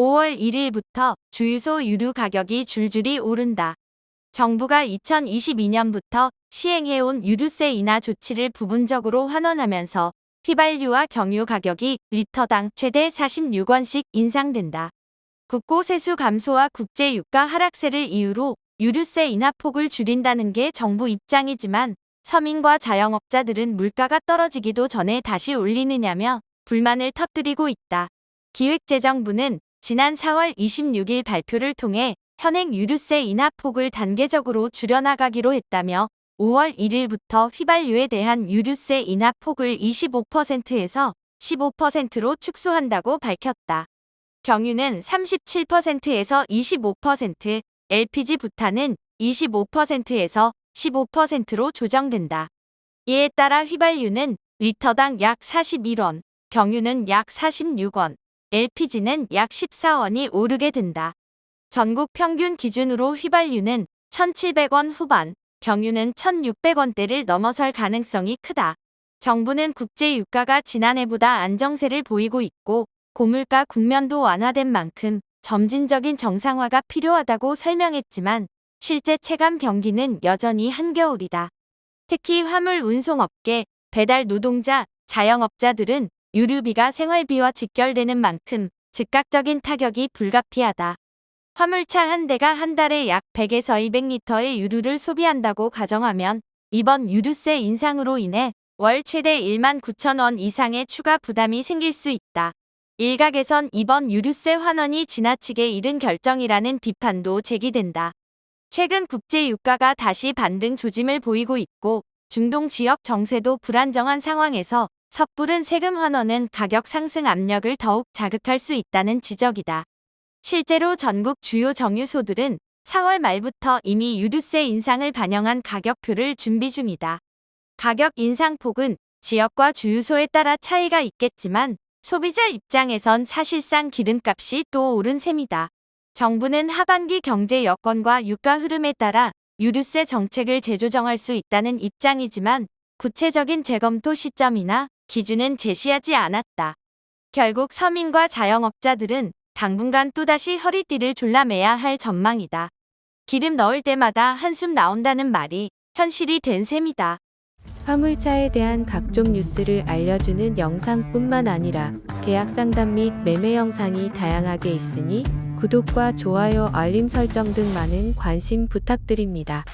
5월 1일부터 주유소 유류 가격이 줄줄이 오른다. 정부가 2022년부터 시행해온 유류세 인하 조치를 부분적으로 환원하면서 휘발유와 경유 가격이 리터당 최대 46원씩 인상된다. 국고 세수 감소와 국제 유가 하락세를 이유로 유류세 인하 폭을 줄인다는 게 정부 입장이지만 서민과 자영업자들은 물가가 떨어지기도 전에 다시 올리느냐며 불만을 터뜨리고 있다. 기획재정부는 지난 4월 26일 발표를 통해 현행 유류세 인하 폭을 단계적으로 줄여나가기로 했다며 5월 1일부터 휘발유에 대한 유류세 인하 폭을 25%에서 15%로 축소한다고 밝혔다. 경유는 37%에서 25%, LPG 부탄은 25%에서 15%로 조정된다. 이에 따라 휘발유는 리터당 약 41원, 경유는 약 46원, LPG는 약 14원이 오르게 된다. 전국 평균 기준으로 휘발유는 1,700원 후반, 경유는 1,600원대를 넘어설 가능성이 크다. 정부는 국제 유가가 지난해보다 안정세를 보이고 있고 고물가 국면도 완화된 만큼 점진적인 정상화가 필요하다고 설명했지만 실제 체감 경기는 여전히 한겨울이다. 특히 화물 운송업계, 배달 노동자, 자영업자들은 유류비가 생활비와 직결되는 만큼 즉각적인 타격이 불가피하다. 화물차 한 대가 한 달에 약 100에서 200리터의 유류를 소비한다고 가정하면 이번 유류세 인상으로 인해 월 최대 1만 9천 원 이상의 추가 부담이 생길 수 있다. 일각에선 이번 유류세 환원이 지나치게 이른 결정이라는 비판도 제기된다. 최근 국제 유가가 다시 반등 조짐을 보이고 있고 중동 지역 정세도 불안정한 상황에서 섣부른 세금 환원은 가격 상승 압력을 더욱 자극할 수 있다는 지적이다. 실제로 전국 주요 정유소들은 4월 말부터 이미 유류세 인상을 반영한 가격표를 준비 중이다. 가격 인상폭은 지역과 주유소에 따라 차이가 있겠지만 소비자 입장에선 사실상 기름값이 또 오른 셈이다. 정부는 하반기 경제 여건과 유가 흐름에 따라 유류세 정책을 재조정할 수 있다는 입장이지만 구체적인 재검토 시점이나 기준은 제시하지 않았다. 결국 서민과 자영업자들은 당분간 또다시 허리띠를 졸라매야 할 전망이다. 기름 넣을 때마다 한숨 나온다는 말이 현실이 된 셈이다. 화물차에 대한 각종 뉴스를 알려주는 영상뿐만 아니라 계약 상담 및 매매 영상이 다양하게 있으니 구독과 좋아요, 알림 설정 등 많은 관심 부탁드립니다.